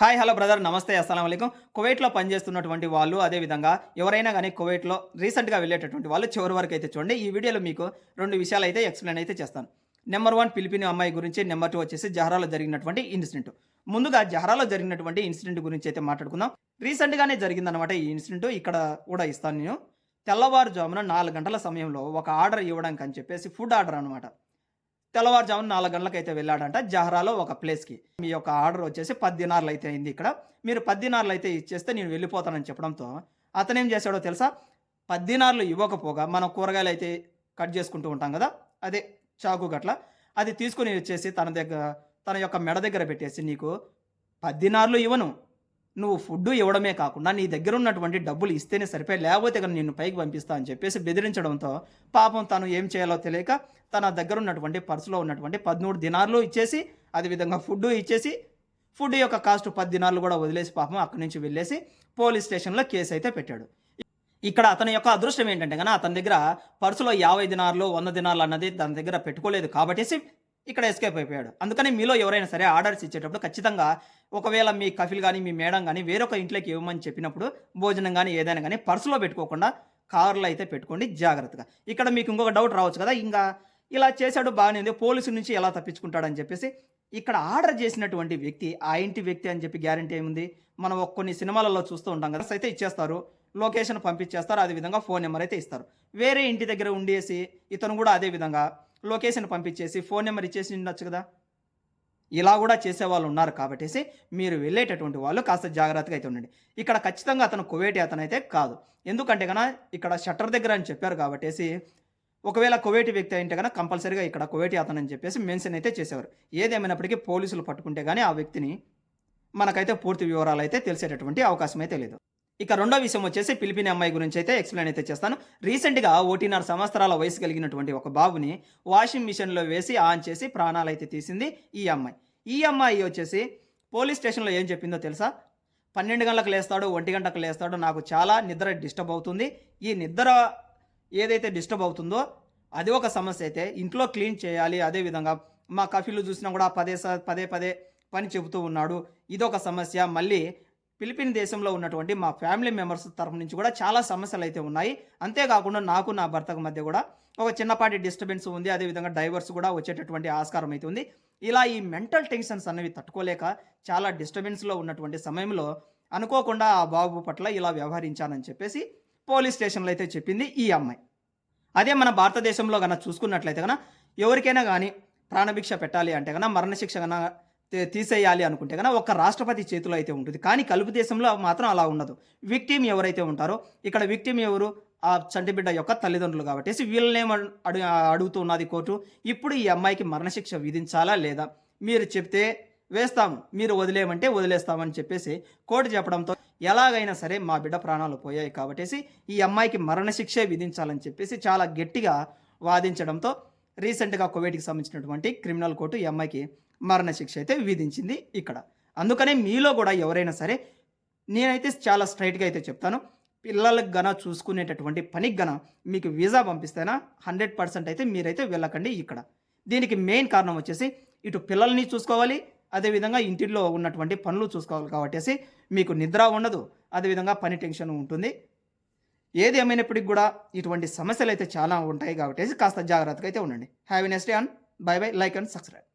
Hi hello brother. నమస్తే. అస్సలం అయికం కువైట్లో పనిచేస్తున్నటువంటి వాళ్ళు అదేవిధంగా ఎవరైనా కానీ కువైట్లో రీసెంట్గా వెళ్ళేటటువంటి వాళ్ళు చివరి వరకు అయితే చూడండి. ఈ వీడియోలో మీకు రెండు విషయాలు అయితే ఎక్స్ప్లెయిన్ అయితే చేస్తాను. నెంబర్ వన్ పిలిపిని అమ్మాయి గురించి నెంబర్ టూ వచ్చేసి జహరాలో జరిగినటువంటి ఇన్సిడెంట్. ముందుగా జహరాలో జరిగినటువంటి ఇన్సిడెంట్ గురించి అయితే మాట్లాడుకుందాం. రీసెంట్గానే జరిగిందనమాట ఈ ఇన్సిడెంట్. ఇక్కడ కూడా ఇస్తాను నేను. తెల్లవారుజామున నాలుగు గంటల సమయంలో ఒక ఆర్డర్ ఇవ్వడానికి అని చెప్పేసి ఫుడ్ ఆర్డర్ అనమాట తెల్లవారుజామున నాలుగు గంటలకు అయితే వెళ్ళాడంట జహరాలో ఒక ప్లేస్కి. మీ యొక్క ఆర్డర్ వచ్చేసి పద్దినార్లు అయితే అయింది ఇక్కడ. మీరు పద్దినార్లు అయితే ఇచ్చేస్తే నేను వెళ్ళిపోతానని చెప్పడంతో అతను ఏం చేశాడో తెలుసా? పద్దినార్లు ఇవ్వకపోగా మనం కూరగాయలు అయితే కట్ చేసుకుంటూ ఉంటాం కదా? అదే చాకు గట్ల. అది తీసుకుని వచ్చేసి తన దగ్గర తన యొక్క మెడ దగ్గర పెట్టేసి నీకు పద్దినార్లు ఇవ్వను. నువ్వు ఫుడ్ ఇవ్వడమే కాకుండా నీ దగ్గర ఉన్నటువంటి డబ్బులు ఇస్తేనే సరిపోయి లేకపోతే కానీ నిన్ను పైకి పంపిస్తా అని చెప్పేసి బెదిరించడంతో పాపం తను ఏం చేయాలో తెలియక తన దగ్గర ఉన్నటువంటి పర్సులో ఉన్నటువంటి పదమూడు దినార్లు ఇచ్చేసి అదేవిధంగా ఫుడ్ ఇచ్చేసి ఫుడ్ యొక్క కాస్ట్ పది దినార్లు కూడా వదిలేసి పాపం అక్కడి నుంచి వెళ్ళేసి పోలీస్ స్టేషన్లో కేసు అయితే పెట్టాడు. ఇక్కడ అతని యొక్క అదృష్టం ఏంటంటే కానీ అతని దగ్గర పర్సులో యాభై దినార్లు వంద దినార్లు అన్నది తన దగ్గర పెట్టుకోలేదు కాబట్టి ఇక్కడ ఎస్కేప్ అయిపోయాడు. అందుకని మీలో ఎవరైనా సరే ఆర్డర్స్ ఇచ్చేటప్పుడు ఖచ్చితంగా ఒకవేళ మీ కఫిల్ కానీ మీ మేడం కానీ వేరొక ఇంట్లోకి ఇవ్వమని చెప్పినప్పుడు భోజనం కానీ ఏదైనా కానీ పర్సులో పెట్టుకోకుండా కార్లో అయితే పెట్టుకోండి జాగ్రత్తగా. ఇక్కడ మీకు ఇంకొక డౌట్ రావచ్చు కదా ఇంకా ఇలా చేశాడు బాగానే ఉంది పోలీసు నుంచి ఎలా తప్పించుకుంటాడని చెప్పేసి ఇక్కడ ఆర్డర్ చేసినటువంటి వ్యక్తి ఆ ఇంటి వ్యక్తి అని చెప్పి గ్యారంటీ ఏముంది? మనం కొన్ని సినిమాలలో చూస్తూ ఉంటాం కదా అయితే ఇచ్చేస్తారు లొకేషన్ పంపించేస్తారు అదేవిధంగా ఫోన్ నెంబర్ అయితే ఇస్తారు. వేరే ఇంటి దగ్గర ఉండేసి ఇతను కూడా అదే విధంగా లొకేషన్ పంపించేసి ఫోన్ నెంబర్ ఇచ్చేసి ఉండొచ్చు కదా. ఇలా కూడా చేసే వాళ్ళు ఉన్నారు కాబట్టేసి మీరు వెళ్ళేటటువంటి వాళ్ళు కాస్త జాగ్రత్తగా అయితే ఉండండి. ఇక్కడ ఖచ్చితంగా అతను కువేటి అతను అయితే కాదు. ఎందుకంటే కనుక ఇక్కడ షట్టర్ దగ్గర అని చెప్పారు కాబట్టేసి ఒకవేళ కువేటి వ్యక్తి అయితే కనుక కంపల్సరీగా ఇక్కడ కువేటి అతను అని చెప్పేసి మెన్షన్ అయితే చేసేవారు. ఏదేమైనప్పటికీ పోలీసులు పట్టుకుంటే కానీ ఆ వ్యక్తిని మనకైతే పూర్తి వివరాలు అయితే తెలిసేటటువంటి అవకాశం అయితే లేదు. ఇక రెండో విషయం వచ్చేసి పిలిపిని అమ్మాయి గురించి అయితే ఎక్స్ప్లెయిన్ అయితే చేస్తాను. రీసెంట్గా ఒకటిన్నర సంవత్సరాల వయసు కలిగినటువంటి ఒక బాబుని వాషింగ్ మిషన్లో వేసి ఆన్ చేసి ప్రాణాలు అయితే తీసింది ఈ అమ్మాయి. ఈ అమ్మాయి వచ్చేసి పోలీస్ స్టేషన్లో ఏం చెప్పిందో తెలుసా? పన్నెండు గంటలకు లేస్తాడు ఒంటి గంటకు లేస్తాడు నాకు చాలా నిద్ర డిస్టర్బ్ అవుతుంది. ఈ నిద్ర ఏదైతే డిస్టర్బ్ అవుతుందో అది ఒక సమస్య అయితే ఇంట్లో క్లీన్ చేయాలి. అదేవిధంగా మా కఫీలు చూసినా కూడా పదే స- పదే పదే పని చెబుతూ ఉన్నాడు. ఇదొక సమస్య. మళ్ళీ ఫిలిపిన్ దేశంలో ఉన్నటువంటి మా ఫ్యామిలీ మెంబర్స్ తరఫు నుంచి కూడా చాలా సమస్యలు అయితే ఉన్నాయి. అంతేకాకుండా నాకు నా భర్తకు మధ్య కూడా ఒక చిన్నపాటి డిస్టర్బెన్స్ ఉంది. అదేవిధంగా డైవర్స్ కూడా వచ్చేటటువంటి ఆస్కారం అయితే ఉంది. ఇలా ఈ మెంటల్ టెన్షన్స్ అనేవి తట్టుకోలేక చాలా డిస్టర్బెన్స్లో ఉన్నటువంటి సమయంలో అనుకోకుండా ఆ బాబు పట్ల ఇలా వ్యవహరించానని చెప్పేసి పోలీస్ స్టేషన్లో అయితే చెప్పింది ఈ అమ్మాయి. అదే మన భారతదేశంలో కన్నా చూసుకున్నట్లయితే కనుక ఎవరికైనా కానీ ప్రాణభిక్ష పెట్టాలి అంటే కనుక మరణశిక్ష కన్నా తీసేయాలి అనుకుంటే కనుక ఒక రాష్ట్రపతి చేతిలో అయితే ఉంటుంది. కానీ కలుపు దేశంలో మాత్రం అలా ఉండదు. విక్టిమ్ ఎవరైతే ఉంటారో ఇక్కడ విక్టిమ్ ఎవరు? ఆ చంటిబిడ్డ యొక్క తల్లిదండ్రులు కాబట్టి వీళ్ళనేం అడు అడుగుతున్నది కోర్టు ఇప్పుడు ఈ అమ్మాయికి మరణశిక్ష విధించాలా లేదా? మీరు చెప్తే వేస్తాము మీరు వదిలేయమంటే వదిలేస్తామని చెప్పేసి కోర్టు చెప్పడంతో ఎలాగైనా సరే మా బిడ్డ ప్రాణాలు పోయాయి కాబట్టేసి ఈ అమ్మాయికి మరణశిక్షే విధించాలని చెప్పేసి చాలా గట్టిగా వాదించడంతో రీసెంట్గా కువైట్కి సంబంధించినటువంటి క్రిమినల్ కోర్టు ఈ అమ్మాయికి మరణశిక్ష అయితే విధించింది ఇక్కడ. అందుకనే మీలో కూడా ఎవరైనా సరే నేనైతే చాలా స్ట్రైట్గా అయితే చెప్తాను పిల్లలకు గన చూసుకునేటటువంటి పనికి గన మీకు వీసా పంపిస్తేనా హండ్రెడ్ పర్సెంట్ అయితే మీరైతే వెళ్ళకండి ఇక్కడ. దీనికి మెయిన్ కారణం వచ్చేసి ఇటు పిల్లల్ని చూసుకోవాలి అదేవిధంగా ఇంటిలో ఉన్నటువంటి పనులు చూసుకోవాలి కాబట్టి మీకు నిద్ర ఉండదు అదేవిధంగా పని టెన్షన్ ఉంటుంది. ఏది ఏమైనప్పటికీ కూడా ఇటువంటి సమస్యలు అయితే చాలా ఉంటాయి కాబట్టి కాస్త జాగ్రత్తగా అయితే ఉండండి. Have next day and bye bye like and subscribe